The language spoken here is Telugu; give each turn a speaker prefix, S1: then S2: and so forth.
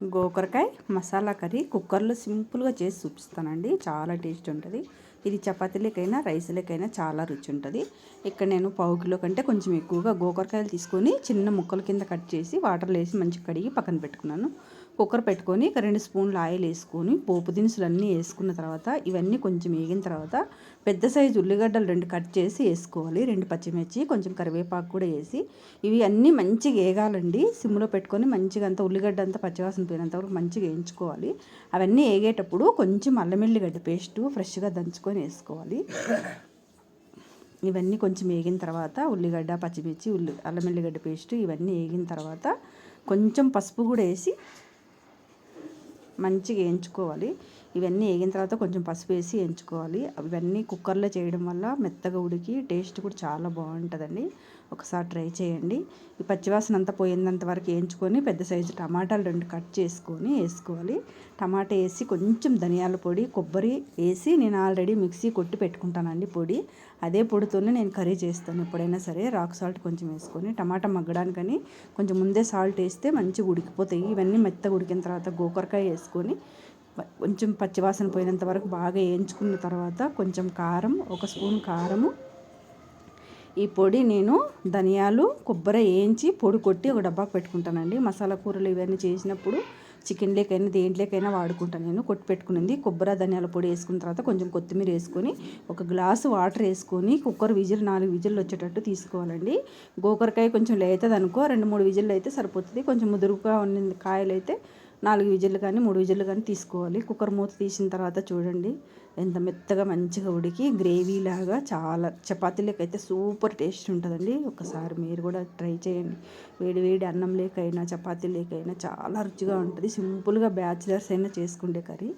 S1: గోకరకాయ మసాలా కర్రీ కుక్కర్లో సింపుల్గా చేసి చూపిస్తానండి. చాలా టేస్ట్ ఉంటుంది. ఇది చపాతీలకైనా రైస్లకైనా చాలా రుచి ఉంటుంది. ఇక్కడ నేను పావు కిలో కంటే కొంచెం ఎక్కువగా గోకరకాయలు తీసుకొని చిన్న ముక్కల కింద కట్ చేసి వాటర్లో వేసి మంచిగా కడిగి పక్కన పెట్టుకున్నాను. కుక్కర్ పెట్టుకొని ఒక రెండు స్పూన్లు ఆయిల్ వేసుకొని పోపు దినుసులు అన్నీ వేసుకున్న తర్వాత ఇవన్నీ కొంచెం వేగిన తర్వాత పెద్ద సైజు ఉల్లిగడ్డలు రెండు కట్ చేసి వేసుకోవాలి. రెండు పచ్చిమిర్చి కొంచెం కరివేపాకు కూడా వేసి ఇవి అన్నీ మంచిగా వేగాలండి. సిమ్లో పెట్టుకొని మంచిగా అంతా ఉల్లిగడ్డ అంతా పచ్చివాసన పోయినంత వరకు మంచిగా వేయించుకోవాలి. అవన్నీ వేగేటప్పుడు కొంచెం అల్లం వెల్లిగడ్డ పేస్టు ఫ్రెష్గా దంచుకొని వేసుకోవాలి. ఇవన్నీ కొంచెం వేగిన తర్వాత ఉల్లిగడ్డ పచ్చిమిర్చి ఉల్లి అల్లం వెల్లిగడ్డ పేస్ట్ ఇవన్నీ వేగిన తర్వాత కొంచెం పసుపు కూడా వేసి మంచిగా వేయించుకోవాలి ఇవన్నీ వేగిన తర్వాత కొంచెం పసుపు వేసి ఎంచుకోవాలి. ఇవన్నీ కుక్కర్లో చేయడం వల్ల మెత్తగా ఉడికి టేస్ట్ కూడా చాలా బాగుంటుందండి. ఒకసారి ట్రై చేయండి. ఈ పచ్చివాసన అంతా పోయినంత వరకు వేయించుకొని పెద్ద సైజు టమాటాలు రెండు కట్ చేసుకొని వేసుకోవాలి. టమాటా వేసి కొంచెం ధనియాల పొడి కొబ్బరి వేసి నేను ఆల్రెడీ మిక్సీ కొట్టి పెట్టుకుంటానండి పొడి. అదే పొడితోనే నేను కర్రీ చేస్తాను ఎప్పుడైనా సరే. రాక్ సాల్ట్ కొంచెం వేసుకొని టమాటా మగ్గడానికని కొంచెం ముందే సాల్ట్ వేస్తే మంచిగా ఉడికిపోతాయి. ఇవన్నీ మెత్తగా ఉడికిన తర్వాత గోకరకాయ వేసుకొని కొంచెం పచ్చివాసన పోయినంత వరకు బాగా వేయించుకున్న తర్వాత కొంచెం కారం ఒక స్పూన్ కారము ఈ పొడి నేను ధనియాలు కొబ్బరి వేయించి పొడి కొట్టి ఒక డబ్బాకు పెట్టుకుంటానండి. మసాలా కూరలు ఇవన్నీ చేసినప్పుడు చికెన్లేకైనా దేంట్లోకైనా వాడుకుంటాను నేను. కొట్టి పెట్టుకునింది. కొబ్బరి ధనియాల పొడి వేసుకున్న తర్వాత కొంచెం కొత్తిమీర వేసుకొని ఒక గ్లాసు వాటర్ వేసుకొని కుక్కర్ విజిల్ నాలుగు విజిల్లు వచ్చేటట్టు తీసుకోవాలండి. గోకరకాయ కొంచెం లేతుంది అనుకో రెండు మూడు విజిల్లు అయితే సరిపోతుంది. కొంచెం ముదురుగా ఉన్న కాయలు అయితే నాలుగు విజిల్లు కానీ మూడు విజిల్లు కానీ తీసుకోవాలి. కుక్కర్ మూత తీసిన తర్వాత చూడండి. ఎంత మెత్తగా మంచిగా ఉడికి గ్రేవీ లాగా చాలా చపాతీలకైతే సూపర్ టేస్ట్ ఉంటుందండి. ఒకసారి మీరు కూడా ట్రై చేయండి. వేడి వేడి అన్నం లేకైనా చపాతీ లేకైనా చాలా రుచిగా ఉంటుంది. సింపుల్గా బ్యాచిలర్స్ అయినా చేసుకుంటే కర్రీ.